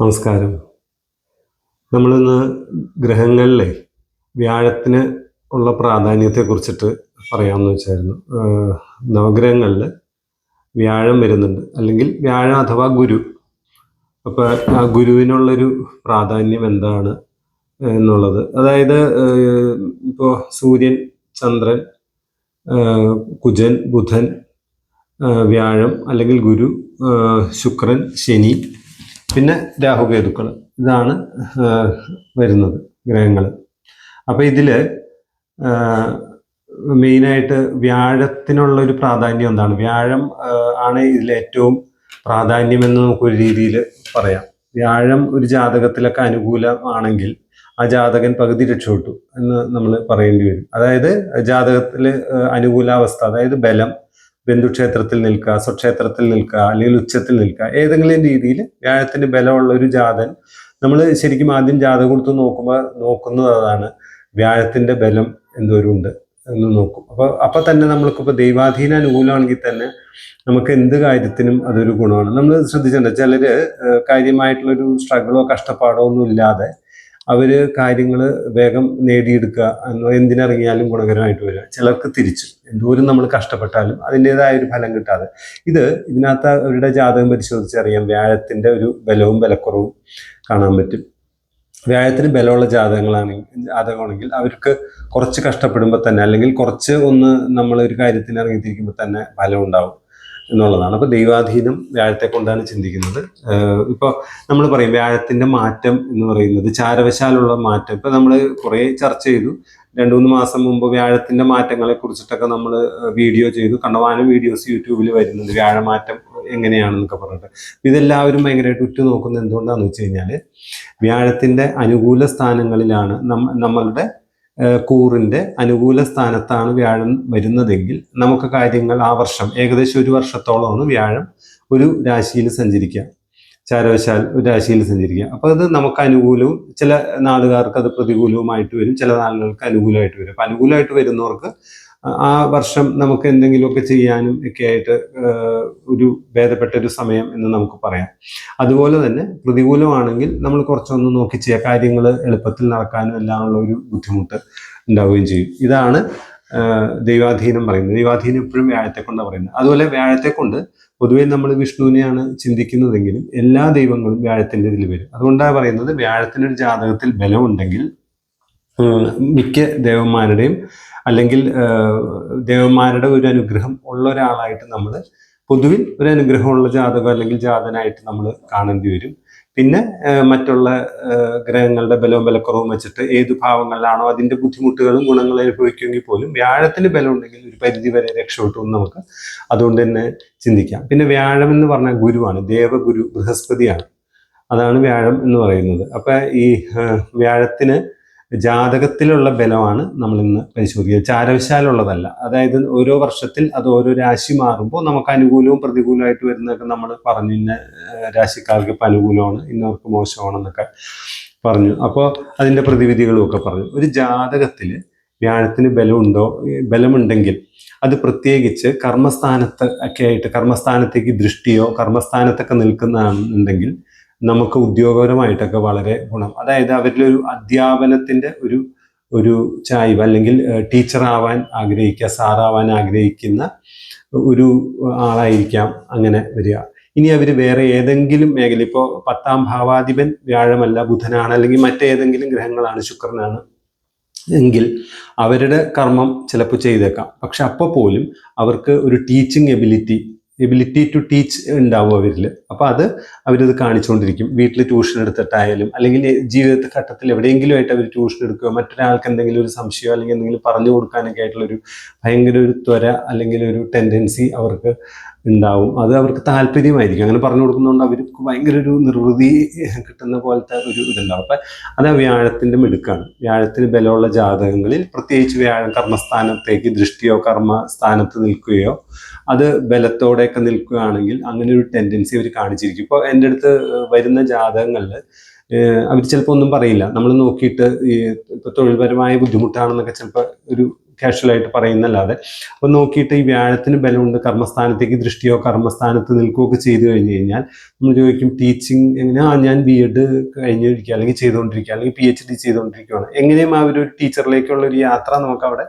നമസ്കാരം. നമ്മളിന്ന് ഗ്രഹങ്ങളിലെ വ്യാഴത്തിന് ഉള്ള പ്രാധാന്യത്തെ കുറിച്ചിട്ട് പറയാമെന്ന് വെച്ചായിരുന്നു. നവഗ്രഹങ്ങളിൽ വ്യാഴം വരുന്നുണ്ട്. അല്ലെങ്കിൽ വ്യാഴം അഥവാ ഗുരു. അപ്പോൾ ആ ഗുരുവിനുള്ളൊരു പ്രാധാന്യം എന്താണ് എന്നുള്ളത്. അതായത് ഇപ്പോൾ സൂര്യൻ ചന്ദ്രൻ കുജൻ ബുധൻ വ്യാഴം അല്ലെങ്കിൽ ഗുരു ശുക്രൻ ശനി പിന്നെ രാഹുകേതുക്കൾ. ഇതാണ് വരുന്നത് ഗ്രഹങ്ങൾ അപ്പോൾ ഇതിൽ മെയിനായിട്ട് വ്യാഴത്തിനുള്ള ഒരു പ്രാധാന്യം എന്താണ്? വ്യാഴം ആണ് ഇതിൽ ഏറ്റവും പ്രാധാന്യമെന്ന് നമുക്കൊരു രീതിയിൽ പറയാം. വ്യാഴം ഒരു ജാതകത്തിലൊക്കെ അനുകൂലമാണെങ്കിൽ ആ ജാതകൻ പകുതി രക്ഷപ്പെട്ടു എന്ന് നമ്മൾ പറയേണ്ടി വരും. അതായത് ജാതകത്തിൽ അനുകൂലാവസ്ഥ അതായത് ബലം ബന്ധുക്ഷേത്രത്തിൽ നിൽക്കുക സ്വക്ഷേത്രത്തിൽ നിൽക്കുക അല്ലെങ്കിൽ ഉച്ചത്തിൽ നിൽക്കുക ഏതെങ്കിലും രീതിയിൽ വ്യാഴത്തിന് ബലമുള്ള ഒരു ജാതൻ. നമ്മൾ ശരിക്കും ആദ്യം ജാതകം കൊടുത്ത് നോക്കുമ്പോൾ നോക്കുന്നത് അതാണ്. വ്യാഴത്തിന്റെ ബലം എന്തോരുണ്ട് എന്ന് നോക്കും. അപ്പോൾ അപ്പോൾ തന്നെ നമ്മൾക്കിപ്പോൾ ദൈവാധീന അനുകൂലമാണെങ്കിൽ തന്നെ നമുക്ക് എന്ത് കാര്യത്തിനും അതൊരു ഗുണമാണ്. നമ്മൾ ശ്രദ്ധിച്ചിട്ടുണ്ട് ചിലർ കാര്യമായിട്ടുള്ളൊരു സ്ട്രഗിളോ കഷ്ടപ്പാടോ ഒന്നും ഇല്ലാതെ അവർ കാര്യങ്ങൾ വേഗം നേടിയെടുക്കുക എന്ന് എന്തിനിറങ്ങിയാലും ഗുണകരമായിട്ട് വരിക. ചിലർക്ക് തിരിച്ചു. എന്തോരം നമ്മൾ കഷ്ടപ്പെട്ടാലും അതിന്റെതായ ഒരു ഫലം കിട്ടാതെ. ഇത് ഇതിനകത്ത് അവരുടെ ജാതകം പരിശോധിച്ചറിയാം വ്യാഴത്തിന്റെ ഒരു ബലവും ബലക്കുറവും കാണാൻ പറ്റും. വ്യാഴത്തിന് ബലമുള്ള ജാതകങ്ങളാണെങ്കിൽ ജാതകമാണെങ്കിൽ അവർക്ക് കുറച്ച് കഷ്ടപ്പെടുമ്പോൾ തന്നെ അല്ലെങ്കിൽ കുറച്ച് ഒന്ന് നമ്മൾ ഒരു കാര്യത്തിന് ഇറങ്ങിത്തിരിക്കുമ്പോൾ തന്നെ ഫലം ഉണ്ടാവും. എന്നുള്ളതാണ്. അപ്പോൾ ദൈവാധീനം വ്യാഴത്തെ കൊണ്ടാണ് ചിന്തിക്കുന്നത്. ഇപ്പോൾ നമ്മൾ പറയും വ്യാഴത്തിന്റെ മാറ്റം എന്ന് പറയുന്നത് ചാരവശാലുള്ള മാറ്റം. ഇപ്പൊ നമ്മൾ കുറേ ചർച്ച ചെയ്തു. രണ്ടു മൂന്ന് മാസം മുമ്പ് വ്യാഴത്തിന്റെ മാറ്റങ്ങളെ കുറിച്ചിട്ടൊക്കെ നമ്മൾ വീഡിയോ ചെയ്തു. കണ്ടമാനം വീഡിയോസ് യൂട്യൂബിൽ വരുന്നുണ്ട്. വ്യാഴമാറ്റം എങ്ങനെയാണെന്നൊക്കെ പറഞ്ഞിട്ട്. ഇതെല്ലാവരും ഭയങ്കരമായിട്ട് ഉറ്റു നോക്കുന്നത് എന്തുകൊണ്ടാണെന്ന് വെച്ച് കഴിഞ്ഞാൽ വ്യാഴത്തിന്റെ അനുകൂല സ്ഥാനങ്ങളിലാണ് നമ്മ നമ്മളുടെ ഏഹ് കൂറിന്റെ അനുകൂല സ്ഥാനത്താണ് വ്യാഴം വരുന്നതെങ്കിൽ നമുക്ക് കാര്യങ്ങൾ ആ വർഷം ഏകദേശം ഒരു വർഷത്തോളമാണ് വ്യാഴം ഒരു രാശിയിൽ സഞ്ചരിക്കുക. ചാരവശാൽ ഒരു രാശിയിൽ സഞ്ചരിക്കുക. അപ്പോൾ അത് നമുക്ക് അനുകൂലവും ചില നാളുകാർക്ക് അത് പ്രതികൂലവുമായിട്ട് വരും ചില നാളുകൾക്ക് അനുകൂലമായിട്ട് വരും. അപ്പം അനുകൂലമായിട്ട് വരുന്നവർക്ക് ആ വർഷം നമുക്ക് എന്തെങ്കിലുമൊക്കെ ചെയ്യാനും ഒക്കെ ആയിട്ട് ഒരു ഭേദപ്പെട്ട ഒരു സമയം എന്ന് നമുക്ക് പറയാം. അതുപോലെ തന്നെ പ്രതികൂലമാണെങ്കിൽ നമ്മൾ കുറച്ചൊന്ന് നോക്കി ചെയ്യുക കാര്യങ്ങൾ എളുപ്പത്തിൽ നടക്കാനും എല്ലാം ഉള്ള ഒരു ബുദ്ധിമുട്ട് ഉണ്ടാവുകയും ചെയ്യും. ഇതാണ് ദൈവാധീനം പറയുന്നത്. ദൈവാധീനം എപ്പോഴും വ്യാഴത്തെ കൊണ്ടാണ് പറയുന്നത്. അതുപോലെ വ്യാഴത്തെ കൊണ്ട് പൊതുവെ നമ്മൾ വിഷ്ണുവിനെയാണ് ചിന്തിക്കുന്നതെങ്കിലും എല്ലാ ദൈവങ്ങളും വ്യാഴത്തിന്റെ ഇതിൽ വരും. അതുകൊണ്ടാണ് പറയുന്നത് വ്യാഴത്തിന്റെ ഒരു ജാതകത്തിൽ ബലമുണ്ടെങ്കിൽ മിക്ക ദേവന്മാരുടെയും അല്ലെങ്കിൽ ദേവന്മാരുടെ ഒരു അനുഗ്രഹം ഉള്ള ഒരാളായിട്ട് നമ്മൾ പൊതുവിൽ ഒരു അനുഗ്രഹമുള്ള ജാതകം അല്ലെങ്കിൽ ജാതനായിട്ട് നമ്മൾ കാണേണ്ടി വരും. പിന്നെ മറ്റുള്ള ഗ്രഹങ്ങളുടെ ബലവും ബലക്കുറവും വെച്ചിട്ട് ഏത് ഭാവങ്ങളിലാണോ അതിന്റെ ബുദ്ധിമുട്ടുകളും ഗുണങ്ങളും അനുഭവിക്കുമെങ്കിൽ പോലും വ്യാഴത്തിന് ബലം ഉണ്ടെങ്കിൽ ഒരു പരിധി വരെ രക്ഷപ്പെട്ടു നമുക്ക് അതുകൊണ്ട് തന്നെ ചിന്തിക്കാം. പിന്നെ വ്യാഴം എന്ന് പറഞ്ഞാൽ ഗുരുവാണ്. ദേവഗുരു ബൃഹസ്പതിയാണ്. അതാണ് വ്യാഴം എന്ന് പറയുന്നത്. അപ്പൊ ഈ വ്യാഴത്തിന് ജാതകത്തിലുള്ള ബലമാണ് നമ്മൾ ഇന്ന് പരിശോധിക്കുന്നത് ചാരവശാലുള്ളതല്ല. അതായത് ഓരോ വർഷത്തിൽ അത് ഓരോ രാശി മാറുമ്പോൾ നമുക്ക് അനുകൂലവും പ്രതികൂലമായിട്ട് വരുന്നതൊക്കെ നമ്മൾ പറഞ്ഞു. ഇന്ന രാശിക്കാർക്ക് ഇപ്പം അനുകൂലമാണ് ഇന്നവർക്ക് മോശമാണെന്നൊക്കെ പറഞ്ഞു. അപ്പോൾ അതിന്റെ പ്രതിവിധികളും ഒക്കെ പറഞ്ഞു. ഒരു ജാതകത്തിൽ വ്യാഴത്തിന് ബലമുണ്ടോ? ബലമുണ്ടെങ്കിൽ അത് പ്രത്യേകിച്ച് കർമ്മസ്ഥാനത്ത് ഒക്കെ ആയിട്ട് കർമ്മസ്ഥാനത്തേക്ക് ദൃഷ്ടിയോ കർമ്മസ്ഥാനത്തൊക്കെ നിൽക്കുന്നതാണെന്നുണ്ടെങ്കിൽ നമുക്ക് ഉദ്യോഗപരമായിട്ടൊക്കെ വളരെ ഗുണം. അതായത് അവരിലൊരു അധ്യാപനത്തിന്റെ ഒരു ഒരു ചായ്വ് അല്ലെങ്കിൽ ടീച്ചർ ആവാൻ ആഗ്രഹിക്കുക സാറാവാൻ ആഗ്രഹിക്കുന്ന ഒരു ആളായിരിക്കാം അങ്ങനെ വരിക. ഇനി അവർ വേറെ ഏതെങ്കിലും മേഖല ഇപ്പോൾ പത്താം ഭാവാധിപൻ വ്യാഴമല്ല ബുധനാണ് അല്ലെങ്കിൽ മറ്റേതെങ്കിലും ഗ്രഹങ്ങളാണ് ശുക്രനാണ് എങ്കിൽ അവരുടെ കർമ്മം ചിലപ്പോൾ ചെയ്തേക്കാം. പക്ഷെ അപ്പോൾ പോലും അവർക്ക് ഒരു teaching ability ability to teach ഉണ്ടാവും അവരിൽ അപ്പോൾ അത് അവരത് കാണിച്ചുകൊണ്ടിരിക്കും. വീട്ടിൽ ട്യൂഷൻ എടുത്തിട്ടായാലും അല്ലെങ്കിൽ ജീവിതത്തെ ഘട്ടത്തിൽ എവിടെയെങ്കിലും ആയിട്ട് അവർ ട്യൂഷൻ എടുക്കുക മറ്റൊരാൾക്ക് എന്തെങ്കിലും ഒരു സംശയമോ അല്ലെങ്കിൽ എന്തെങ്കിലും പറഞ്ഞു കൊടുക്കാനൊക്കെ ആയിട്ടുള്ളൊരു ഭയങ്കര ഒരു ത്വര അല്ലെങ്കിൽ ഒരു ടെൻഡൻസി അവർക്ക് ഉണ്ടാവും. അത് അവർക്ക് താല്പര്യമായിരിക്കും. അങ്ങനെ പറഞ്ഞു കൊടുക്കുന്നതുകൊണ്ട് അവർക്ക് ഭയങ്കര ഒരു നിർവൃതി കിട്ടുന്ന പോലത്തെ ഒരു ഇതുണ്ടാവും. അപ്പം അത് വ്യാഴത്തിന്റെ മിടുക്കാണ്. വ്യാഴത്തിന് ബലമുള്ള ജാതകങ്ങളിൽ പ്രത്യേകിച്ച് വ്യാഴം കർമ്മസ്ഥാനത്തേക്ക് ദൃഷ്ടിയോ കർമ്മ സ്ഥാനത്ത് നിൽക്കുകയോ അത് ബലത്തോടെയൊക്കെ നിൽക്കുകയാണെങ്കിൽ അങ്ങനെ ഒരു ടെൻഡൻസി അവർ കാണിച്ചിരിക്കും. ഇപ്പോൾ എന്റെ അടുത്ത് വരുന്ന ജാതകങ്ങളിൽ അവർ ചിലപ്പോൾ ഒന്നും പറയില്ല. നമ്മൾ നോക്കിയിട്ട് ഈ ഇപ്പോൾ തൊഴിൽപരമായ ബുദ്ധിമുട്ടാണെന്നൊക്കെ ചിലപ്പോൾ ഒരു കാഷ്വലായിട്ട് പറയുന്നല്ലാതെ. അപ്പോൾ നോക്കിയിട്ട് ഈ വ്യാഴത്തിന് ബലമുണ്ട് കർമ്മസ്ഥാനത്തേക്ക് ദൃഷ്ടിയോ കർമ്മസ്ഥാനത്ത് നിൽക്കുകയോ ഒക്കെ ചെയ്തു കഴിഞ്ഞു കഴിഞ്ഞാൽ നമ്മൾ ചോദിക്കും ടീച്ചിങ് എങ്ങനെ ആ ഞാൻ ബി എഡ് കഴിഞ്ഞിരിക്കുക അല്ലെങ്കിൽ ചെയ്തുകൊണ്ടിരിക്കുക അല്ലെങ്കിൽ പി എച്ച് ഡി ചെയ്തുകൊണ്ടിരിക്കുകയാണ്. എങ്ങനെയും ആ ഒരു ടീച്ചറിലേക്കുള്ള ഒരു യാത്ര നമുക്ക് അവിടെ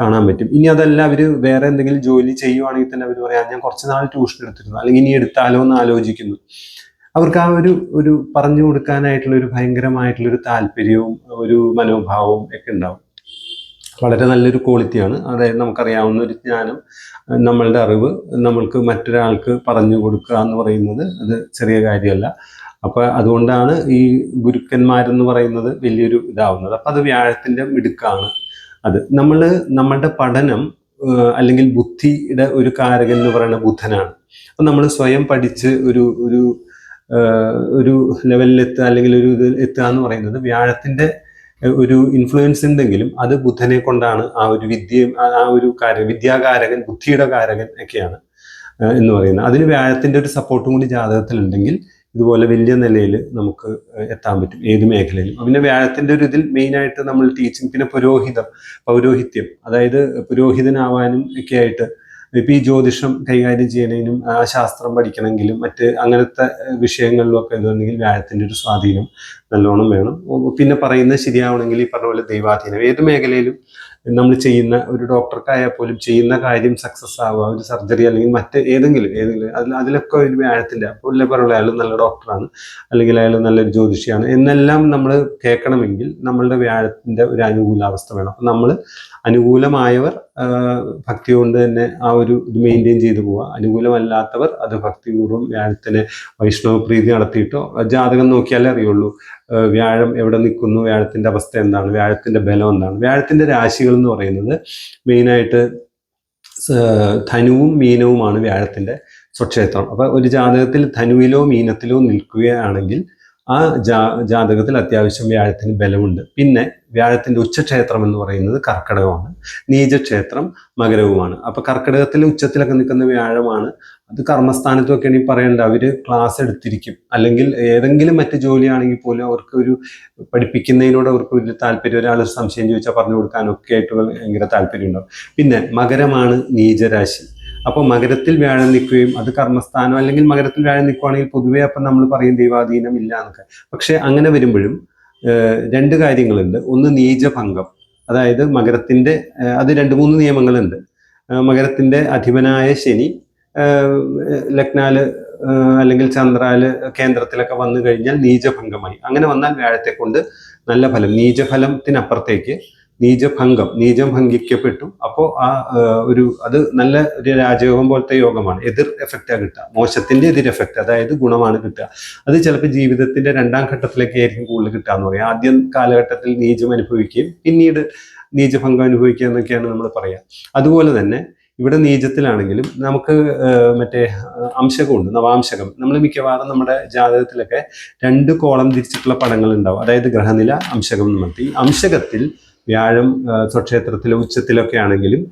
കാണാൻ പറ്റും. ഇനി അതല്ല അവർ വേറെ എന്തെങ്കിലും ജോലി ചെയ്യുവാണെങ്കിൽ തന്നെ അവർ പറയാം ഞാൻ കുറച്ച് നാൾ ട്യൂഷൻ എടുത്തിരുന്നു അല്ലെങ്കിൽ ഇനി എടുത്താലോ എന്ന് ആലോചിക്കുന്നു. അവർക്ക് ആ ഒരു ഒരു പറഞ്ഞു കൊടുക്കാനായിട്ടുള്ള ഒരു ഭയങ്കരമായിട്ടുള്ള ഒരു താല്പര്യവും ഒരു മനോഭാവവും ഒക്കെ ഉണ്ടാവും. വളരെ നല്ലൊരു ക്വാളിറ്റിയാണ് അതായത് നമുക്കറിയാവുന്ന ഒരു ജ്ഞാനം നമ്മളുടെ അറിവ് നമ്മൾക്ക് മറ്റൊരാൾക്ക് പറഞ്ഞു കൊടുക്കുക എന്ന് പറയുന്നത് അത് ചെറിയ കാര്യമല്ല. അപ്പൊ അതുകൊണ്ടാണ് ഈ ഗുരുക്കന്മാരെന്ന് പറയുന്നത് വലിയൊരു ഇതാവുന്നത്. അപ്പൊ അത് വ്യാഴത്തിന്റെ മിടുക്കാണ് അത്. നമ്മൾ നമ്മളുടെ പഠനം അല്ലെങ്കിൽ ബുദ്ധിയുടെ ഒരു കാരകൻ എന്ന് പറയുന്നത് ബുദ്ധനാണ് അപ്പൊ നമ്മൾ സ്വയം പഠിച്ച് ഒരു ഒരു ഒരു ലെവലിൽ എത്തുക അല്ലെങ്കിൽ ഒരു ഇത് എത്തുക എന്ന് പറയുന്നത് വ്യാഴത്തിന്റെ ഒരു ഇൻഫ്ലുവൻസ് ഉണ്ടെങ്കിലും അത് ബുദ്ധനെ കൊണ്ടാണ് ആ ഒരു വിദ്യ ആ- ഒരു കാര്യം വിദ്യാകാരകൻ ബുദ്ധിയുടെ കാരകൻ ഒക്കെയാണ് എന്ന് പറയുന്നത്. അതിന് വ്യാഴത്തിന്റെ ഒരു സപ്പോർട്ടും കൂടി ജാതകത്തിലുണ്ടെങ്കിൽ ഇതുപോലെ വലിയ നിലയിൽ നമുക്ക് എത്താൻ പറ്റും ഏത് മേഖലയിലും. പിന്നെ വ്യാഴത്തിന്റെ ഒരു ഇതിൽ മെയിൻ ആയിട്ട് നമ്മൾ ടീച്ചിങ് പിന്നെ പുരോഹിതം പൗരോഹിത്യം അതായത് പുരോഹിതനാവാനും ഒക്കെ ആയിട്ട് ഇപ്പൊ ഈ ജ്യോതിഷം കൈകാര്യം ചെയ്യണമെങ്കിലും ആ ശാസ്ത്രം പഠിക്കണമെങ്കിലും മറ്റ് അങ്ങനത്തെ വിഷയങ്ങളിലൊക്കെ ഇതുണ്ടെങ്കിൽ വ്യാഴത്തിന്റെ ഒരു സ്വാധീനം നല്ലോണം വേണം. പിന്നെ പറയുന്നത് ശരിയാവണമെങ്കിൽ ഈ പറഞ്ഞ പോലെ ദൈവാധീനം. ഏത് മേഖലയിലും നമ്മൾ ചെയ്യുന്ന ഒരു ഡോക്ടർക്കായാൽ പോലും ചെയ്യുന്ന കാര്യം സക്സസ് ആവുക ഒരു സർജറി അല്ലെങ്കിൽ മറ്റ് ഏതെങ്കിലും ഏതെങ്കിലും അതിൽ അതിലൊക്കെ ഒരു വ്യാഴത്തിന്റെ അപ്പോൾ പറയുള്ള അയാൾ നല്ല ഡോക്ടറാണ് അല്ലെങ്കിൽ അയാൾ നല്ലൊരു ജ്യോതിഷിയാണ് എന്നെല്ലാം നമ്മൾ കേൾക്കണമെങ്കിൽ നമ്മളുടെ വ്യാഴത്തിന്റെ ഒരു അനുകൂലാവസ്ഥ വേണം. അപ്പം നമ്മൾ അനുകൂലമായവർ ഭക്തി കൊണ്ട് തന്നെ ആ ഒരു ഇത് മെയിന്റെയിൻ ചെയ്തു പോവുക അനുകൂലമല്ലാത്തവർ അത് ഭക്തിപൂർവം വ്യാഴത്തിന് വൈഷ്ണവ പ്രീതി നടത്തിയിട്ടോ ജാതകം നോക്കിയാലേ അറിയുള്ളൂ. വ്യാഴം എവിടെ നിൽക്കുന്നു വ്യാഴത്തിന്റെ അവസ്ഥ എന്താണ് വ്യാഴത്തിന്റെ ബലം എന്താണ്. വ്യാഴത്തിന്റെ രാശികൾ എന്ന് പറയുന്നത് മെയിനായിട്ട് ധനുവും മീനവുമാണ് വ്യാഴത്തിന്റെ സ്വക്ഷേത്രം. അപ്പോൾ ഒരു ജാതകത്തിൽ ധനുവിലോ മീനത്തിലോ നിൽക്കുകയാണെങ്കിൽ ആ ജാ ജാതകത്തിൽ അത്യാവശ്യം വ്യാഴത്തിന് ബലമുണ്ട്. പിന്നെ വ്യാഴത്തിന്റെ ഉച്ചക്ഷേത്രം എന്ന് പറയുന്നത് കർക്കിടകമാണ്. നീചക്ഷേത്രം മകരവുമാണ്. അപ്പൊ കർക്കടകത്തിലെ ഉച്ചത്തിലൊക്കെ നിൽക്കുന്ന വ്യാഴമാണ്. അത് കർമ്മസ്ഥാനത്തൊക്കെ ആണെങ്കിൽ പറയേണ്ട അവർ ക്ലാസ് എടുത്തിരിക്കും. അല്ലെങ്കിൽ ഏതെങ്കിലും മറ്റ് ജോലിയാണെങ്കിൽ പോലും അവർക്ക് ഒരു പഠിപ്പിക്കുന്നതിനോട് അവർക്ക് വലിയ താല്പര്യം. ഒരാൾ സംശയം ചോദിച്ചാൽ പറഞ്ഞു കൊടുക്കാനൊക്കെ ആയിട്ട് ഭയങ്കര താല്പര്യം ഉണ്ടാവും പിന്നെ മകരമാണ് നീചരാശി. അപ്പോൾ മകരത്തിൽ വ്യാഴം നിൽക്കുകയും അത് കർമ്മസ്ഥാനം അല്ലെങ്കിൽ മകരത്തിൽ വ്യാഴം നിൽക്കുകയാണെങ്കിൽ പൊതുവെ അപ്പം നമ്മൾ പറയും ദൈവാധീനം ഇല്ല എന്നൊക്കെ. പക്ഷെ അങ്ങനെ വരുമ്പോഴും രണ്ട് കാര്യങ്ങളുണ്ട്. ഒന്ന് നീചഭംഗം. അതായത് മകരത്തിന്റെ ഏഹ്, അത് രണ്ട് മൂന്ന് നിയമങ്ങളുണ്ട്. മകരത്തിന്റെ അധിപനായ ശനി ലക്നാൽ അല്ലെങ്കിൽ ചന്ദ്രാൽ കേന്ദ്രത്തിലൊക്കെ വന്നു കഴിഞ്ഞാൽ നീചഭംഗമായി. അങ്ങനെ വന്നാൽ വ്യാഴത്തെ കൊണ്ട് നല്ല ഫലം. നീചഫലത്തിനപ്പുറത്തേക്ക് നീചഭംഗം നീചം ഭംഗിക്കപ്പെട്ടു അപ്പോൾ ആ ഒരു അത് നല്ല ഒരു രാജയോഗം പോലത്തെ യോഗമാണ്. എതിർ എഫക്റ്റാണ് കിട്ടുക. മോശത്തിന്റെ എതിർ എഫക്റ്റ് അതായത് ഗുണമാണ് കിട്ടുക. അത് ചിലപ്പോൾ ജീവിതത്തിന്റെ രണ്ടാം ഘട്ടത്തിലേക്ക് ആയിരിക്കും കൂടുതൽ കിട്ടുക എന്ന് പറയാം. ആദ്യം കാലഘട്ടത്തിൽ നീചം അനുഭവിക്കുകയും പിന്നീട് നീചഭംഗം അനുഭവിക്കുക എന്നൊക്കെയാണ് നമ്മൾ പറയുക അതുപോലെ തന്നെ ഇവിടെ നീചത്തിലാണെങ്കിലും നമുക്ക് മറ്റേ അംശകമുണ്ട്. നവാംശകം. നമ്മൾ മിക്കവാറും നമ്മുടെ ജാതകത്തിലൊക്കെ രണ്ട് കോളം തിരിച്ചിട്ടുള്ള പടങ്ങൾ ഉണ്ടാവും. അതായത് ഗ്രഹനില അംശകം എന്ന് പറഞ്ഞിട്ട്. അംശകത്തിൽ വ്യാഴം സ്വക്ഷേത്രത്തിലെ ഉച്ചത്തിലൊക്കെ ആണെങ്കിലും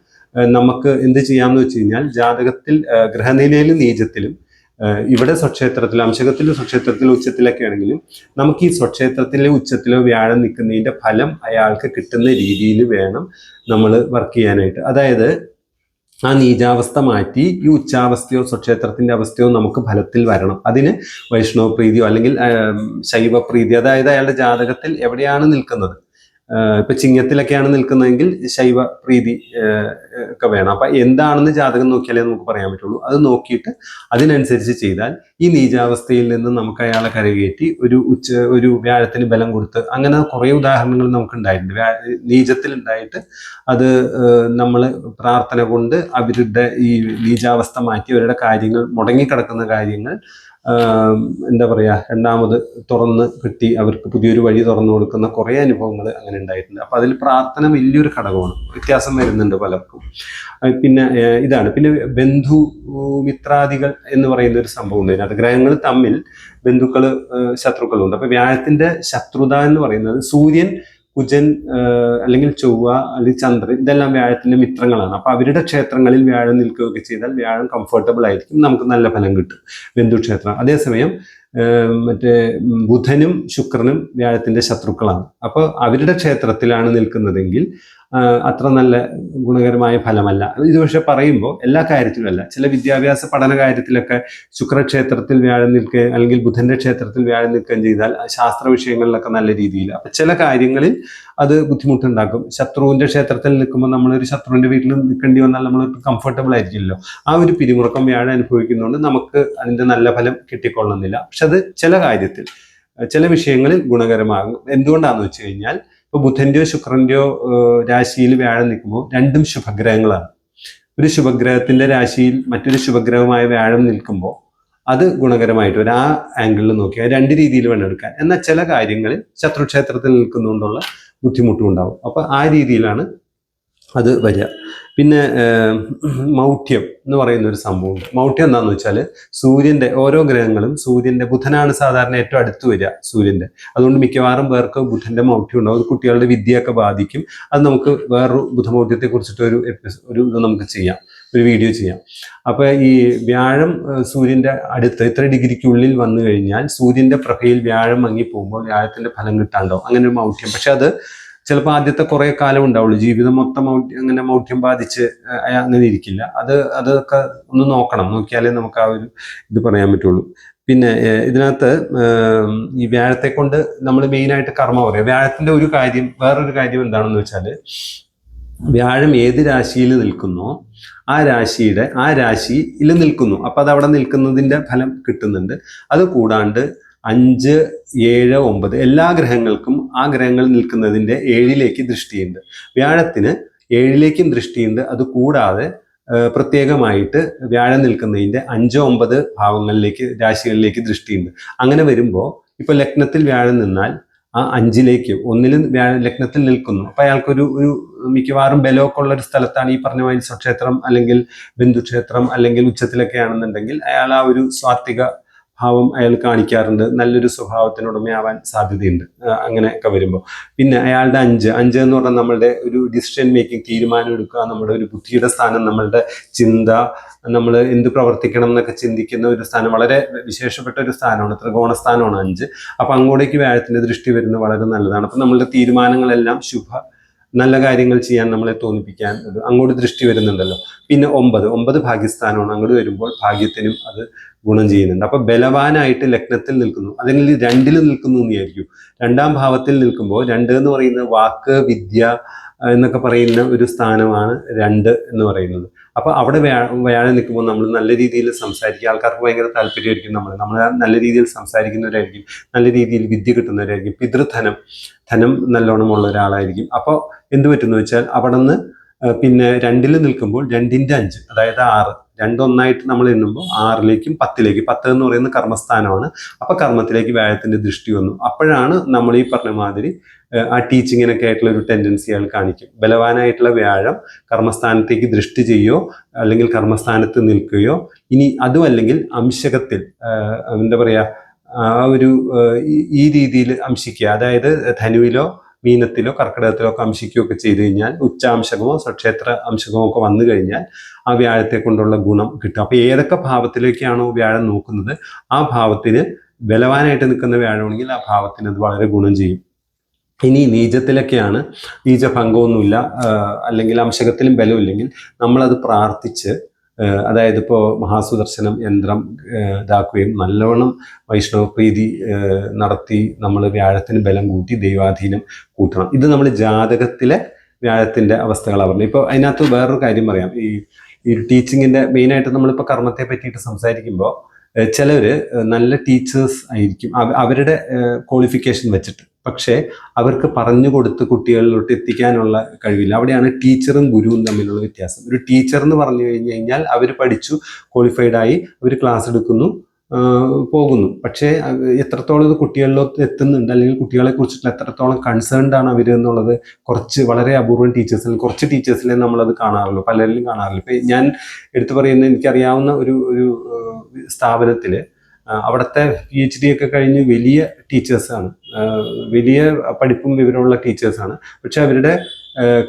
നമുക്ക് എന്ത് ചെയ്യാമെന്ന് വെച്ച് കഴിഞ്ഞാൽ ജാതകത്തിൽ ഗ്രഹനിലയിലും നീചത്തിലും ഇവിടെ സ്വക്ഷേത്രത്തിലും അംശകത്തിലും സ്വക്ഷേത്രത്തിലും ഉച്ചത്തിലൊക്കെ ആണെങ്കിലും നമുക്ക് ഈ സ്വക്ഷേത്രത്തിലെ ഉച്ചത്തിലോ വ്യാഴം നിൽക്കുന്നതിന്റെ ഫലം അയാൾക്ക് കിട്ടുന്ന രീതിയിൽ വേണം നമ്മൾ വർക്ക് ചെയ്യാനായിട്ട്. അതായത് ആ നീചാവസ്ഥ മാറ്റി ഈ ഉച്ചാവസ്ഥയോ സ്വക്ഷേത്രത്തിന്റെ അവസ്ഥയോ നമുക്ക് ഫലത്തിൽ വരണം. അതിന് വൈഷ്ണവ പ്രീതിയോ അല്ലെങ്കിൽ ശൈവപ്രീതി ശൈവ പ്രീതി അതായത് അയാളുടെ ജാതകത്തിൽ എവിടെയാണ് നിൽക്കുന്നത്? ഇപ്പൊ ചിങ്ങത്തിലൊക്കെയാണ് നിൽക്കുന്നതെങ്കിൽ ശൈവ പ്രീതി ഒക്കെ വേണം. അപ്പൊ എന്താണെന്ന് ജാതകം നോക്കിയാലേ നമുക്ക് പറയാൻ പറ്റുള്ളൂ. അത് നോക്കിയിട്ട് അതിനനുസരിച്ച് ചെയ്താൽ ഈ നീചാവസ്ഥയിൽ നിന്ന് നമുക്ക് അയാളെ കരകയറ്റി ഒരു ഉച്ച ഒരു വ്യാഴത്തിന് ബലം കൊടുത്ത് അങ്ങനെ കുറേ ഉദാഹരണങ്ങൾ നമുക്ക് ഉണ്ടായിട്ടുണ്ട് നീചത്തിൽ ഉണ്ടായിട്ട് അത് നമ്മൾ പ്രാർത്ഥന കൊണ്ട് അവരുടെ ഈ നീചാവസ്ഥ മാറ്റി അവരുടെ കാര്യങ്ങൾ മുടങ്ങിക്കിടക്കുന്ന കാര്യങ്ങൾ എന്താ പറയുക രണ്ടാമത് തുറന്ന് കിട്ടി അവർക്ക് പുതിയൊരു വഴി തുറന്നു കൊടുക്കുന്ന കുറേ അനുഭവങ്ങൾ അങ്ങനെ ഉണ്ടായിട്ടുണ്ട്. അപ്പോൾ അതിൽ പ്രാർത്ഥന വലിയൊരു ഘടകമാണ്. വ്യത്യാസം വരുന്നുണ്ട് പലർക്കും. പിന്നെ ഇതാണ്. പിന്നെ ബന്ധു മിത്രാദികൾ എന്ന് പറയുന്ന ഒരു സംഭവം ഉണ്ട്. അതിനകത്ത് ഗ്രഹങ്ങൾ തമ്മിൽ ബന്ധുക്കൾ ശത്രുക്കളുണ്ട്. അപ്പോൾ വ്യാഴത്തിന്റെ ശത്രുത എന്ന് പറയുന്നത് സൂര്യൻ കുജൻ അല്ലെങ്കിൽ ചൊവ്വ അല്ലെങ്കിൽ ചന്ദ്രൻ ഇതെല്ലാം വ്യാഴത്തിന്റെ മിത്രങ്ങളാണ്. അപ്പൊ അവരുടെ ക്ഷേത്രങ്ങളിൽ വ്യാഴം നിൽക്കുകയൊക്കെ ചെയ്താൽ വ്യാഴം കംഫർട്ടബിൾ ആയിരിക്കും. നമുക്ക് നല്ല ഫലം കിട്ടും. ബന്ധു ക്ഷേത്രം. അതേസമയം മറ്റേ ബുധനും ശുക്രനും വ്യാഴത്തിന്റെ ശത്രുക്കളാണ്. അപ്പോൾ അവരുടെ ക്ഷേത്രത്തിലാണ് നിൽക്കുന്നതെങ്കിൽ അത്ര നല്ല ഗുണകരമായ ഫലമല്ല. ഇത് പക്ഷെ പറയുമ്പോൾ എല്ലാ കാര്യത്തിലുമല്ല ചില വിദ്യാഭ്യാസ പഠന കാര്യത്തിലൊക്കെ ശുക്രക്ഷേത്രത്തിൽ വ്യാഴം നിൽക്കുക അല്ലെങ്കിൽ ബുധന്റെ ക്ഷേത്രത്തിൽ വ്യാഴം നിൽക്കുകയും ചെയ്താൽ ശാസ്ത്ര വിഷയങ്ങളിലൊക്കെ നല്ല രീതിയിൽ. അപ്പൊ ചില കാര്യങ്ങളിൽ അത് ബുദ്ധിമുട്ടുണ്ടാക്കും. ശത്രുവിന്റെ ക്ഷേത്രത്തിൽ നിൽക്കുമ്പോൾ നമ്മൾ ഒരു ശത്രുവിന്റെ വീട്ടിൽ നിൽക്കേണ്ടി വന്നാൽ നമ്മൾ കംഫർട്ടബിൾ ആയിരിക്കില്ലല്ലോ. ആ ഒരു പിരിമുറുക്കം വ്യാഴം അനുഭവിക്കുന്നതുകൊണ്ട് നമുക്ക് അതിന്റെ നല്ല ഫലം കിട്ടിക്കൊള്ളുന്നില്ല. പക്ഷെ അത് ചില കാര്യത്തിൽ ചില വിഷയങ്ങളിൽ ഗുണകരമാകും. എന്തുകൊണ്ടാണെന്ന് വെച്ച് കഴിഞ്ഞാൽ ഇപ്പൊ ബുധന്റെയോ ശുക്രന്റെയോ രാശിയിൽ വ്യാഴം നിൽക്കുമ്പോൾ രണ്ടും ശുഭഗ്രഹങ്ങളാണ്. ഒരു ശുഭഗ്രഹത്തിന്റെ രാശിയിൽ മറ്റൊരു ശുഭഗ്രഹമായ വ്യാഴം നിൽക്കുമ്പോൾ അത് ഗുണകരമായിട്ട് ഒരു ആ ആംഗിളിൽ നോക്കിയാൽ രണ്ട് രീതിയിൽ വേണം എടുക്കാൻ. എന്നാൽ ചില കാര്യങ്ങളിൽ ശത്രുക്ഷേത്രത്തിൽ നിൽക്കുന്നതുകൊണ്ടുള്ള ബുദ്ധിമുട്ടും ഉണ്ടാവും. അപ്പോൾ ആ രീതിയിലാണ് അത് വരിക. പിന്നെ മൗഢ്യം എന്ന് പറയുന്ന ഒരു സംഭവം. മൗഢ്യം എന്താണെന്ന് വെച്ചാൽ സൂര്യന്റെ ഓരോ ഗ്രഹങ്ങളും സൂര്യന്റെ ബുധനാണ് സാധാരണ ഏറ്റവും അടുത്ത് വരിക സൂര്യന്റെ. അതുകൊണ്ട് മിക്കവാറും പേർക്ക് ബുധന്റെ മൗഢ്യം ഉണ്ടാവും. കുട്ടികളുടെ വിദ്യയൊക്കെ ബാധിക്കും. അത് നമുക്ക് വേറൊരു ബുധമൗഢ്യത്തെ കുറിച്ചിട്ട് ഒരു ഒരു ഇത് നമുക്ക് ചെയ്യാം. ഒരു വീഡിയോ ചെയ്യാം. അപ്പോൾ ഈ വ്യാഴം സൂര്യന്റെ അടുത്ത് ഇത്ര ഡിഗ്രിക്കുള്ളിൽ വന്നു കഴിഞ്ഞാൽ സൂര്യന്റെ പ്രഭയിൽ വ്യാഴം മങ്ങി പോകുമ്പോൾ വ്യാഴത്തിന്റെ ഫലം കിട്ടാണ്ടാവും. അങ്ങനെ ഒരു മൗഢ്യം. പക്ഷെ അത് ചിലപ്പോൾ ആദ്യത്തെ കുറെ കാലം ഉണ്ടാവുള്ളൂ. ജീവിതം മൊത്തം അങ്ങനെ മൗഢ്യം ബാധിച്ച് അങ്ങനെ ഇരിക്കില്ല. അത് അതൊക്കെ ഒന്ന് നോക്കണം. നോക്കിയാലേ നമുക്ക് ആ ഒരു ഇത് പറയാൻ പറ്റുള്ളൂ. പിന്നെ ഇതിനകത്ത് ഈ വ്യാഴത്തെ കൊണ്ട് നമ്മൾ മെയിനായിട്ട് കർമ്മ പറയാം. വ്യാഴത്തിന്റെ ഒരു കാര്യം വേറൊരു കാര്യം എന്താണെന്ന് വെച്ചാൽ വ്യാഴം ഏത് രാശിയിൽ നിൽക്കുന്നോ ആ രാശിയുടെ ആ രാശിയിൽ നിൽക്കുന്നു. അപ്പൊ അത് അവിടെ നിൽക്കുന്നതിന്റെ ഫലം കിട്ടുന്നുണ്ട്. അത് കൂടാണ്ട് അഞ്ച് ഏഴ് ഒമ്പത് എല്ലാ ഗ്രഹങ്ങൾക്കും ആ ഗ്രഹങ്ങൾ നിൽക്കുന്നതിന്റെ ഏഴിലേക്ക് ദൃഷ്ടിയുണ്ട്. വ്യാഴത്തിന് ഏഴിലേക്കും ദൃഷ്ടിയുണ്ട്. അത് കൂടാതെ പ്രത്യേകമായിട്ട് വ്യാഴം നിൽക്കുന്നതിന്റെ അഞ്ചോ ഒമ്പത് ഭാവങ്ങളിലേക്ക് രാശികളിലേക്ക് ദൃഷ്ടിയുണ്ട്. അങ്ങനെ വരുമ്പോൾ ഇപ്പോൾ ലഗ്നത്തിൽ വ്യാഴം നിന്നാൽ ആ അഞ്ചിലേക്ക് വ്യാഴം ലഗ്നത്തിൽ നിൽക്കുന്നു. അപ്പോൾ അയാൾക്കൊരു ഒരു മിക്കവാറും ബലമൊക്കെ ഉള്ള ഒരു സ്ഥലത്താണ് ഈ പറഞ്ഞ മാതിരി ക്ഷേത്രം അല്ലെങ്കിൽ ബന്ധുക്ഷേത്രം അല്ലെങ്കിൽ ഉച്ചത്തിലൊക്കെ ആണെന്നുണ്ടെങ്കിൽ അയാൾ ആ ഒരു സ്വാത്വിക ഭാവം അയാൾ കാണിക്കാറുണ്ട്. നല്ലൊരു സ്വഭാവത്തിനുടമയാവാൻ സാധ്യതയുണ്ട്. അങ്ങനെയൊക്കെ വരുമ്പോൾ പിന്നെ അയാളുടെ അഞ്ച്. അഞ്ച് എന്ന് പറഞ്ഞാൽ നമ്മളുടെ ഒരു ഡിസിഷൻ മേക്കിംഗ് തീരുമാനം എടുക്കുക നമ്മുടെ ഒരു ബുദ്ധിയുടെ സ്ഥാനം നമ്മളുടെ ചിന്ത നമ്മൾ എന്ത് പ്രവർത്തിക്കണം എന്നൊക്കെ ചിന്തിക്കുന്ന ഒരു സ്ഥാനം. വളരെ വിശേഷപ്പെട്ട ഒരു സ്ഥാനമാണ്. ത്രികോണ സ്ഥാനമാണ് അഞ്ച്. അപ്പം അങ്ങോട്ടേക്ക് വ്യാഴത്തിന്റെ ദൃഷ്ടി വരുന്നത് വളരെ നല്ലതാണ്. അപ്പം നമ്മളുടെ തീരുമാനങ്ങളെല്ലാം ശുഭ നല്ല കാര്യങ്ങൾ ചെയ്യാൻ നമ്മളെ തോന്നിപ്പിക്കാൻ അങ്ങോട്ട് ദൃഷ്ടി വരുന്നുണ്ടല്ലോ. പിന്നെ ഒമ്പത്. ഒമ്പത് ഭാഗ്യസ്ഥാനമാണ്. അങ്ങോട്ട് വരുമ്പോൾ ഭാഗ്യത്തിനും അത് ഗുണം ചെയ്യുന്നുണ്ട്. അപ്പൊ ബലവാനായിട്ട് ലഗ്നത്തിൽ നിൽക്കുന്നു. അതിൽ രണ്ടിൽ നിൽക്കുന്നു എന്ന് രണ്ടാം ഭാവത്തിൽ നിൽക്കുമ്പോൾ രണ്ട് എന്ന് പറയുന്നത് വാക്ക് വിദ്യ എന്നൊക്കെ പറയുന്ന ഒരു സ്ഥാനമാണ് രണ്ട് എന്ന് പറയുന്നത്. അപ്പൊ അവിടെ വ്യാ- വ്യാഴം നിൽക്കുമ്പോൾ നമ്മൾ നല്ല രീതിയിൽ സംസാരിക്കുക. ആൾക്കാർക്ക് ഭയങ്കര താല്പര്യമായിരിക്കും നമ്മൾ നമ്മൾ നല്ല രീതിയിൽ സംസാരിക്കുന്നവരായിരിക്കും. നല്ല രീതിയിൽ വിദ്യ കിട്ടുന്നവരായിരിക്കും. പിതൃധനം ധനം നല്ലോണം ഉള്ള ഒരാളായിരിക്കും. അപ്പോൾ എന്ത് പറ്റുന്നു വെച്ചാൽ അവിടെ നിന്ന് പിന്നെ രണ്ടിൽ നിൽക്കുമ്പോൾ രണ്ടിന്റെ അഞ്ച് അതായത് ആറ്. രണ്ടൊന്നായിട്ട് നമ്മൾ എണ്ണുമ്പോൾ ആറിലേക്കും പത്തിലേക്കും. പത്ത് എന്ന് പറയുന്ന കർമ്മസ്ഥാനമാണ്. അപ്പൊ കർമ്മത്തിലേക്ക് വ്യാഴത്തിന്റെ ദൃഷ്ടി വന്നു. അപ്പോഴാണ് നമ്മൾ ഈ പറഞ്ഞ മാതിരി ആ ടീച്ചിങ്ങിനൊക്കെ ആയിട്ടുള്ള ഒരു ടെൻഡൻസി അയാൾ കാണിക്കും. ബലവാനായിട്ടുള്ള വ്യാഴം കർമ്മസ്ഥാനത്തേക്ക് ദൃഷ്ടി ചെയ്യോ അല്ലെങ്കിൽ കർമ്മസ്ഥാനത്ത് നിൽക്കുകയോ ഇനി അതും അല്ലെങ്കിൽ അംശകത്തിൽ എന്താ പറയാ ആ ഒരു ഈ രീതിയിൽ അംശിക്കുക. അതായത് ധനുവിലോ മീനത്തിലോ കർക്കിടകത്തിലോ ഒക്കെ അംശിക്കുകയോ ഒക്കെ ചെയ്തു കഴിഞ്ഞാൽ ഉച്ചാംശകമോ സ്വക്ഷേത്ര അംശകമോ ഒക്കെ വന്നു കഴിഞ്ഞാൽ ആ വ്യാഴത്തെ കൊണ്ടുള്ള ഗുണം കിട്ടും. അപ്പൊ ഏതൊക്കെ ഭാവത്തിലേക്കാണോ വ്യാഴം നോക്കുന്നത് ആ ഭാവത്തിന് ബലവാനായിട്ട് നിൽക്കുന്ന വ്യാഴമാണെങ്കിൽ ആ ഭാവത്തിന് അത് വളരെ ഗുണം ചെയ്യും. ഇനി നീചത്തിലൊക്കെയാണ് നീചഭംഗമൊന്നുമില്ല അല്ലെങ്കിൽ അംശകത്തിലും ബലമില്ലെങ്കിൽ നമ്മളത് പ്രാർത്ഥിച്ച് അതായത് ഇപ്പോൾ മഹാസുദർശനം യന്ത്രം ഇതാക്കുകയും നല്ലവണ്ണം വൈഷ്ണവ പ്രീതി നടത്തി നമ്മൾ വ്യാഴത്തിന് ബലം കൂട്ടി ദൈവാധീനം കൂട്ടണം. ഇത് നമ്മൾ ജാതകത്തിലെ വ്യാഴത്തിന്റെ അവസ്ഥകളാണ് പറഞ്ഞത്. ഇപ്പോൾ അതിനകത്ത് വേറൊരു കാര്യം പറയാം. ഈ ഈ ടീച്ചിങ്ങിന്റെ മെയിനായിട്ട് നമ്മളിപ്പോൾ കർമ്മത്തെ പറ്റിയിട്ട് സംസാരിക്കുമ്പോൾ ചിലർ നല്ല ടീച്ചേഴ്സ് ആയിരിക്കും. അവരുടെ ക്വാളിഫിക്കേഷൻ വെച്ചിട്ട് പക്ഷേ അവർക്ക് പറഞ്ഞു കൊടുത്ത് കുട്ടികളിലോട്ട് എത്തിക്കാനുള്ള കഴിവില്ല. അവിടെയാണ് ടീച്ചറും ഗുരുവും തമ്മിലുള്ള വ്യത്യാസം. ഒരു ടീച്ചർ എന്ന് പറഞ്ഞു കഴിഞ്ഞു കഴിഞ്ഞാൽ അവർ പഠിച്ചു ക്വാളിഫൈഡ് ആയി അവർ ക്ലാസ് എടുക്കുന്നു പോകുന്നു. പക്ഷേ എത്രത്തോളം ഇത് കുട്ടികളിലോട്ട് എത്തുന്നുണ്ട് അല്ലെങ്കിൽ കുട്ടികളെ കുറിച്ചിട്ടുള്ള എത്രത്തോളം കൺസേൺഡ് ആണ് അവർ എന്നുള്ളത് കുറച്ച് വളരെ അപൂർവം ടീച്ചേഴ്സിൽ കുറച്ച് ടീച്ചേഴ്സിലെ നമ്മളത് കാണാറുള്ളൂ പലരിലും കാണാറില്ല. ഇപ്പം ഞാൻ എടുത്തു പറയുന്ന എനിക്കറിയാവുന്ന ഒരു ഒരു ആ, അവിടുത്തെ പി എച്ച് ഡി ഒക്കെ കഴിഞ്ഞ് വലിയ ടീച്ചേഴ്സാണ് വലിയ പഠിപ്പും വിവരമുള്ള ടീച്ചേഴ്സാണ് പക്ഷെ അവരുടെ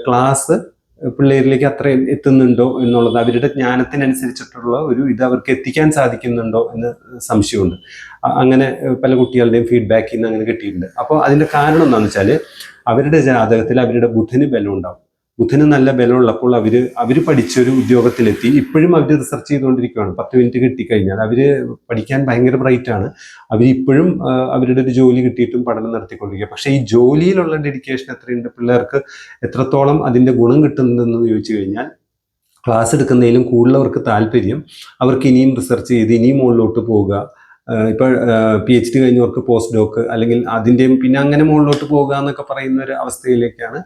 ക്ലാസ് പിള്ളേരിലേക്ക് അത്ര എത്തുന്നുണ്ടോ എന്നുള്ളത് അവരുടെ ജ്ഞാനത്തിനനുസരിച്ചിട്ടുള്ള ഒരു ഇത് അവർക്ക് എത്തിക്കാൻ സാധിക്കുന്നുണ്ടോ എന്ന് സംശയമുണ്ട്. അങ്ങനെ പല കുട്ടികളുടെയും ഫീഡ്ബാക്കിൽ നിന്ന് അങ്ങനെ കിട്ടിയിട്ടുണ്ട്. അപ്പോൾ അതിന്റെ കാരണം എന്താണെന്ന് വെച്ചാൽ അവരുടെ ജാതകത്തിൽ അവരുടെ ബുധന് ബലം ഉണ്ടാവും ബുധന് നല്ല ബലമുള്ളപ്പോൾ അവർ അവർ പഠിച്ചൊരു ഉദ്യോഗത്തിലെത്തി. ഇപ്പോഴും അവർ റിസർച്ച് ചെയ്തുകൊണ്ടിരിക്കുകയാണ്. പത്ത് മിനിറ്റ് കിട്ടിക്കഴിഞ്ഞാൽ അവർ പഠിക്കാൻ ഭയങ്കര ബ്രൈറ്റാണ് അവരിപ്പോഴും അവർ അവരുടെ ഒരു ജോലി കിട്ടിയിട്ടും പഠനം നടത്തിക്കൊണ്ടിരിക്കുക. പക്ഷേ ഈ ജോലിയിലുള്ള ഡെഡിക്കേഷൻ എത്രയുണ്ട്? പിള്ളേർക്ക് എത്രത്തോളം അതിന്റെ ഗുണം കിട്ടുന്നതെന്ന് ചോദിച്ചു കഴിഞ്ഞാൽ ക്ലാസ് എടുക്കുന്നതിലും കൂടുതൽ അവർക്ക് താല്പര്യം. അവർക്ക് ഇനിയും റിസർച്ച് ചെയ്ത് ഇനിയും മുകളിലോട്ട് പോവുക. ആഹ് ഇപ്പൊ പി എച്ച് ഡി കഴിഞ്ഞവർക്ക് പോസ്റ്റ് ഡോക്ക് അല്ലെങ്കിൽ അതിന്റെയും പിന്നെ അങ്ങനെ മുകളിലോട്ട് പോകുക എന്നൊക്കെ പറയുന്ന ഒരു അവസ്ഥയിലേക്കാണ്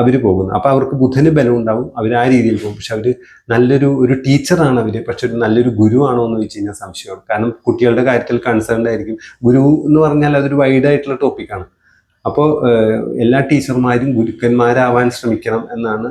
അവർ പോകുന്നത്. അപ്പൊ അവർക്ക് ബുധന് ബലം ഉണ്ടാവും അവർ ആ രീതിയിൽ പോകും. പക്ഷെ അവർ നല്ലൊരു ഒരു ടീച്ചറാണ് അവർ പക്ഷെ ഒരു നല്ലൊരു ഗുരുവാണോ എന്ന് ചോദിച്ചു കഴിഞ്ഞാൽ സംശയമാണ് കാരണം കുട്ടികളുടെ കാര്യത്തിൽ കൺസേൺഡ് ആയിരിക്കും. ഗുരു എന്ന് പറഞ്ഞാൽ അതൊരു വൈഡ് ആയിട്ടുള്ള ടോപ്പിക്കാണ് അപ്പോൾ എല്ലാ ടീച്ചർമാരും ഗുരുക്കന്മാരാവാൻ ശ്രമിക്കണം എന്നാണ്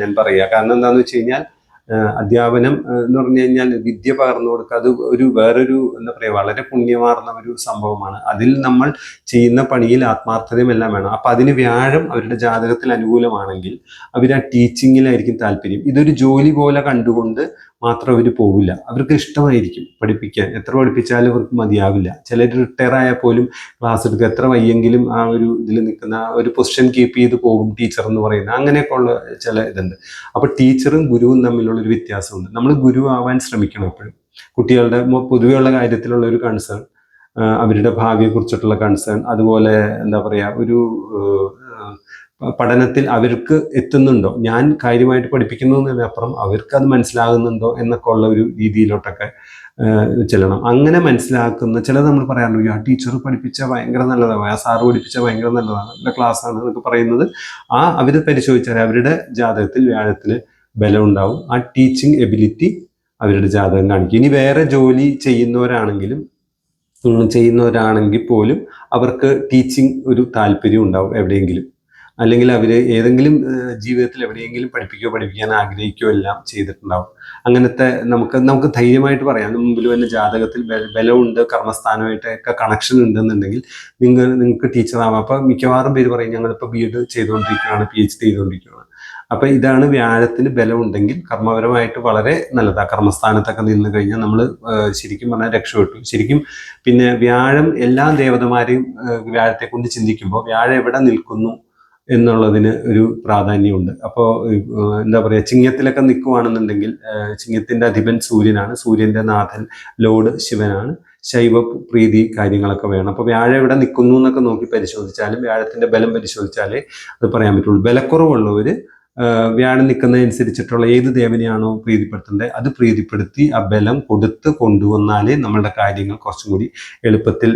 ഞാൻ പറയുക. കാരണം എന്താണെന്ന് വെച്ച് കഴിഞ്ഞാൽ അധ്യാപനം എന്ന് പറഞ്ഞു കഴിഞ്ഞാൽ വിദ്യ പകർന്നു കൊടുക്കുക. അത് ഒരു വേറൊരു എന്താ പറയുക വളരെ പുണ്യമാർന്ന ഒരു സംഭവമാണ്. അതിൽ നമ്മൾ ചെയ്യുന്ന പണിയിൽ ആത്മാർത്ഥതയും എല്ലാം വേണം. അപ്പം അതിന് വ്യാഴം അവരുടെ ജാതകത്തിൽ അനുകൂലമാണെങ്കിൽ അവർ ആ ടീച്ചിങ്ങിലായിരിക്കും താല്പര്യം. ഇതൊരു ജോലി പോലെ കണ്ടുകൊണ്ട് മാത്രം അവർ പോവില്ല. അവർക്ക് ഇഷ്ടമായിരിക്കും പഠിപ്പിക്കാൻ. എത്ര പഠിപ്പിച്ചാലും അവർക്ക് മതിയാവില്ല. ചിലർ റിട്ടയർ ആയാൽ പോലും ക്ലാസ് എടുക്കുക എത്ര വയ്യെങ്കിലും ആ ഒരു ഇതിൽ നിൽക്കുന്ന ഒരു പൊസിഷൻ കീപ്പ് ചെയ്ത് പോകും ടീച്ചർ എന്ന് പറയുന്ന അങ്ങനെയൊക്കെ ഉള്ള ചില ഇതുണ്ട്. അപ്പോൾ ടീച്ചറും ഗുരുവും തമ്മിലുള്ള ഒരു വ്യത്യാസമുണ്ട്. നമ്മൾ ഗുരു ആവാൻ ശ്രമിക്കണം എപ്പോഴും. കുട്ടികളുടെ പൊതുവെയുള്ള കാര്യത്തിലുള്ള ഒരു കൺസേൺ അവരുടെ ഭാവിയെക്കുറിച്ചിട്ടുള്ള കൺസേൺ അതുപോലെ എന്താ പറയുക ഒരു പഠനത്തിൽ അവർക്ക് എത്തുന്നുണ്ടോ? ഞാൻ കാര്യമായിട്ട് പഠിപ്പിക്കുന്നതിനപ്പുറം അവർക്ക് അത് മനസ്സിലാകുന്നുണ്ടോ എന്നൊക്കെ ഉള്ള ഒരു രീതിയിലോട്ടൊക്കെ ചെല്ലണം. അങ്ങനെ മനസ്സിലാക്കുന്ന ചിലത് നമ്മൾ പറയാറുണ്ട് ആ ടീച്ചർ പഠിപ്പിച്ച ഭയങ്കര നല്ലതാണ് ആ സാറ് പഠിപ്പിച്ച ഭയങ്കര നല്ലതാണ് നല്ല ക്ലാസ് ആണ് എന്നൊക്കെ പറയുന്നത്. ആ അവർ പരിശോധിച്ചാൽ അവരുടെ ജാതകത്തിൽ വ്യാഴത്തിന് ബലം ഉണ്ടാവും. ആ ടീച്ചിങ് എബിലിറ്റി അവരുടെ ജാതകം കാണിക്കും. ഇനി വേറെ ജോലി ചെയ്യുന്നവരാണെങ്കിലും ചെയ്യുന്നവരാണെങ്കിൽ പോലും അവർക്ക് ടീച്ചിങ് ഒരു താല്പര്യം ഉണ്ടാവും എവിടെയെങ്കിലും. അല്ലെങ്കിൽ അവർ ഏതെങ്കിലും ജീവിതത്തിൽ എവിടെയെങ്കിലും പഠിപ്പിക്കുകയോ പഠിപ്പിക്കാൻ ആഗ്രഹിക്കുകയോ എല്ലാം ചെയ്തിട്ടുണ്ടാവും. അങ്ങനത്തെ നമുക്ക് നമുക്ക് ധൈര്യമായിട്ട് പറയാം. മുമ്പിൽ വന്ന ജാതകത്തിൽ ബലമുണ്ട് കർമ്മസ്ഥാനമായിട്ടൊക്കെ കണക്ഷൻ ഉണ്ടെന്നുണ്ടെങ്കിൽ നിങ്ങൾ നിങ്ങൾക്ക് ടീച്ചറാവാം അപ്പം മിക്കവാറും പേര് പറയും ഞങ്ങളിപ്പോൾ ബി എഡ് ചെയ്തുകൊണ്ടിരിക്കുകയാണ് പി എച്ച് ഡി ചെയ്തുകൊണ്ടിരിക്കുകയാണ്. അപ്പൊ ഇതാണ് വ്യാഴത്തിന് ബലമുണ്ടെങ്കിൽ കർമ്മപരമായിട്ട് വളരെ നല്ലതാണ് കർമ്മസ്ഥാനത്തൊക്കെ നിന്ന് കഴിഞ്ഞാൽ നമ്മൾ ശരിക്കും പറഞ്ഞാൽ രക്ഷപ്പെട്ടു. ശരിക്കും പിന്നെ വ്യാഴം എല്ലാ ദേവതമാരെയും വ്യാഴത്തെ കൊണ്ട് ചിന്തിക്കുമ്പോൾ വ്യാഴം എവിടെ നിൽക്കുന്നു എന്നുള്ളതിന് ഒരു പ്രാധാന്യമുണ്ട്. അപ്പോൾ എന്താ പറയുക ചിങ്ങത്തിലൊക്കെ നിൽക്കുവാണെന്നുണ്ടെങ്കിൽ ചിങ്ങത്തിന്റെ അധിപൻ സൂര്യനാണ്. സൂര്യന്റെ നാഥൻ ലോഡ് ശിവനാണ്. ശൈവ പ്രീതി കാര്യങ്ങളൊക്കെ വേണം. അപ്പോൾ വ്യാഴം എവിടെ നിൽക്കുന്നു എന്നൊക്കെ നോക്കി പരിശോധിച്ചാലും വ്യാഴത്തിന്റെ ബലം പരിശോധിച്ചാലേ അത് പറയാൻ പറ്റുള്ളൂ. ബലക്കുറവുള്ളവർ വ്യാഴം നിൽക്കുന്നതനുസരിച്ചിട്ടുള്ള ഏത് ദേവനെയാണോ പ്രീതിപ്പെടുത്തേണ്ടത് അത് പ്രീതിപ്പെടുത്തി ആ ബലം കൊടുത്ത് കൊണ്ടുവന്നാലേ നമ്മളുടെ കാര്യങ്ങൾ കുറച്ചും കൂടി എളുപ്പത്തിൽ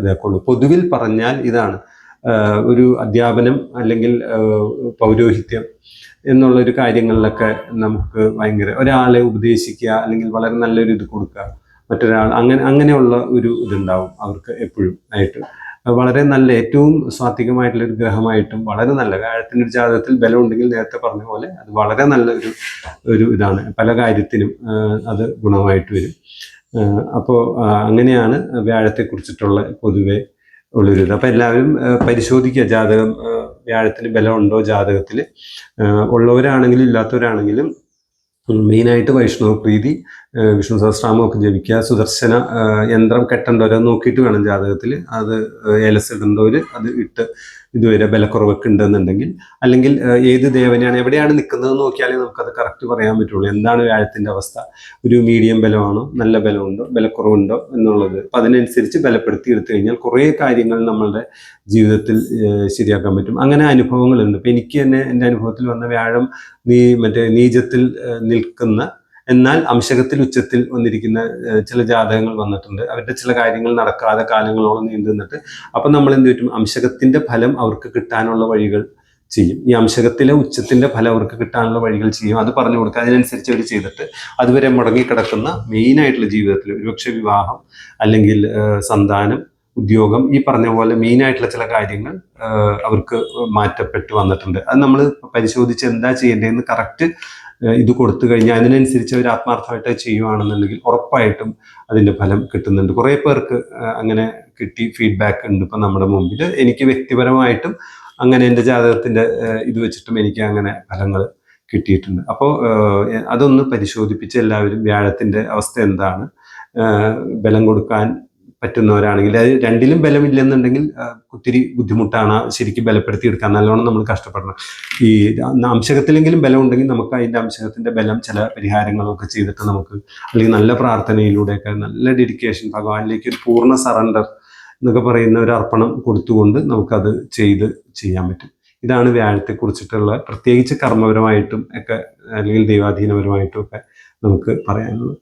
ഇതാക്കുള്ളൂ. പൊതുവിൽ പറഞ്ഞാൽ ഇതാണ്. ഒരു അധ്യാപനം അല്ലെങ്കിൽ പൗരോഹിത്യം എന്നുള്ള ഒരു കാര്യങ്ങളിലൊക്കെ നമുക്ക് ഭയങ്കര ഒരാളെ ഉപദേശിക്കുക അല്ലെങ്കിൽ വളരെ നല്ലൊരു ഇത് കൊടുക്കുക. മറ്റൊരാൾ അങ്ങനെ അങ്ങനെയുള്ള ഒരു ഇതുണ്ടാവും അവർക്ക് എപ്പോഴും ആയിട്ട്. വളരെ നല്ല ഏറ്റവും സ്വാത്വികമായിട്ടുള്ള ഒരു ഗ്രഹമായിട്ടും വളരെ നല്ല വ്യാഴത്തിന്റെ ഒരു ജാതകത്തിൽ ബലം ഉണ്ടെങ്കിൽ നേരത്തെ പറഞ്ഞ പോലെ അത് വളരെ നല്ല ഒരു ഒരു ഇതാണ്. പല കാര്യത്തിനും അത് ഗുണമായിട്ട് വരും. അപ്പോൾ അങ്ങനെയാണ് വ്യാഴത്തെ കുറിച്ചിട്ടുള്ള പൊതുവെ ഉള്ളൊരു ഇത് അപ്പോൾ എല്ലാവരും പരിശോധിക്കുക. ജാതകം വ്യാഴത്തിന് ബലം ഉണ്ടോ ജാതകത്തിൽ ഉള്ളവരാണെങ്കിലും ഇല്ലാത്തവരാണെങ്കിലും മെയിനായിട്ട് വൈഷ്ണവ പ്രീതി വിഷ്ണു സഹസ്രാമൊക്കെ ജപിക്കുക. സുദർശന യന്ത്രം കെട്ടേണ്ടവരെ നോക്കിയിട്ട് വേണം ജാതകത്തിൽ അത് ഏലസ് ഇടേണ്ടവർ അത് ഇട്ട് ഇതുവരെ ബലക്കുറവൊക്കെ ഉണ്ടെന്നുണ്ടെങ്കിൽ അല്ലെങ്കിൽ ഏത് ദേവനെയാണ് എവിടെയാണ് നിൽക്കുന്നത് നോക്കിയാലേ നമുക്കത് കറക്റ്റ് പറയാൻ പറ്റുള്ളൂ. എന്താണ് വ്യാഴത്തിന്റെ അവസ്ഥ? ഒരു മീഡിയം ബലമാണോ? നല്ല ബലമുണ്ടോ? ബലക്കുറവുണ്ടോ? എന്നുള്ളത്. അപ്പം അതിനനുസരിച്ച് ബലപ്പെടുത്തി എടുത്തു കഴിഞ്ഞാൽ കുറേ കാര്യങ്ങൾ നമ്മളുടെ ജീവിതത്തിൽ ശരിയാക്കാൻ പറ്റും. അങ്ങനെ അനുഭവങ്ങളുണ്ട്. ഇപ്പം എനിക്ക് തന്നെ എന്റെ അനുഭവത്തിൽ വന്ന വ്യാഴം നീ മറ്റേ നീചത്തിൽ നിൽക്കുന്ന എന്നാൽ അംശകത്തിൽ ഉച്ചത്തിൽ വന്നിരിക്കുന്ന ചില ജാതകങ്ങൾ വന്നിട്ടുണ്ട്. അവരുടെ ചില കാര്യങ്ങൾ നടക്കാതെ കാലങ്ങളോളം നീണ്ടു നിന്നിട്ട് അപ്പം നമ്മൾ എന്ത് പറ്റും? അംശകത്തിന്റെ ഫലം അവർക്ക് കിട്ടാനുള്ള വഴികൾ ചെയ്യും. ഈ അംശകത്തിലെ ഉച്ചത്തിന്റെ ഫലം അവർക്ക് കിട്ടാനുള്ള വഴികൾ ചെയ്യും. അത് പറഞ്ഞു കൊടുക്കുക. അതിനനുസരിച്ച് അവർ ചെയ്തിട്ട് അതുവരെ മുടങ്ങിക്കിടക്കുന്ന മെയിൻ ആയിട്ടുള്ള ജീവിതത്തിൽ ഒരുപക്ഷെ വിവാഹം അല്ലെങ്കിൽ സന്താനം ഉദ്യോഗം ഈ പറഞ്ഞ പോലെ മെയിൻ ആയിട്ടുള്ള ചില കാര്യങ്ങൾ അവർക്ക് മാറ്റപ്പെട്ട് വന്നിട്ടുണ്ട്. അത് നമ്മൾ പരിശോധിച്ച് എന്താ ചെയ്യേണ്ടതെന്ന് കറക്റ്റ് ഇത് കൊടുത്തു കഴിഞ്ഞാൽ അതിനനുസരിച്ച് അവർ ആത്മാർത്ഥമായിട്ട് ചെയ്യുവാണെന്നുണ്ടെങ്കിൽ ഉറപ്പായിട്ടും അതിന്റെ ഫലം കിട്ടുന്നുണ്ട്. കുറേ പേർക്ക് അങ്ങനെ കിട്ടി ഫീഡ്ബാക്ക് ഉണ്ട് ഇപ്പം നമ്മുടെ മുമ്പിൽ. എനിക്ക് വ്യക്തിപരമായിട്ടും അങ്ങനെ എന്റെ ജാതകത്തിന്റെ ഇത് വെച്ചിട്ടും എനിക്ക് അങ്ങനെ ഫലങ്ങൾ കിട്ടിയിട്ടുണ്ട്. അപ്പോൾ അതൊന്ന് പരിശോധിപ്പിച്ച് എല്ലാവരും വ്യാഴത്തിന്റെ അവസ്ഥ എന്താണ്? ബലം കൊടുക്കാൻ പറ്റുന്നവരാണെങ്കിൽ അത് രണ്ടിലും ബലമില്ലെന്നുണ്ടെങ്കിൽ ഒത്തിരി ബുദ്ധിമുട്ടാണ് ശരിക്കും ബലപ്പെടുത്തി എടുക്കാൻ നല്ലോണം നമ്മൾ കഷ്ടപ്പെടണം. ഈ അംശകത്തിലെങ്കിലും ബലം ഉണ്ടെങ്കിൽ നമുക്ക് അതിന്റെ അംശകത്തിന്റെ ബലം ചില പരിഹാരങ്ങളൊക്കെ ചെയ്തിട്ട് നമുക്ക് അല്ലെങ്കിൽ നല്ല പ്രാർത്ഥനയിലൂടെയൊക്കെ നല്ല ഡെഡിക്കേഷൻ ഭഗവാനിലേക്ക് ഒരു പൂർണ സറണ്ടർ എന്നൊക്കെ പറയുന്ന ഒരു അർപ്പണം കൊടുത്തുകൊണ്ട് നമുക്കത് ചെയ്ത് ചെയ്യാൻ പറ്റും. ഇതാണ് വ്യാഴത്തെ കുറിച്ചിട്ടുള്ള പ്രത്യേകിച്ച് കർമ്മപരമായിട്ടും ഒക്കെ അല്ലെങ്കിൽ ദൈവാധീനപരമായിട്ടും ഒക്കെ നമുക്ക് പറയാനുള്ളത്.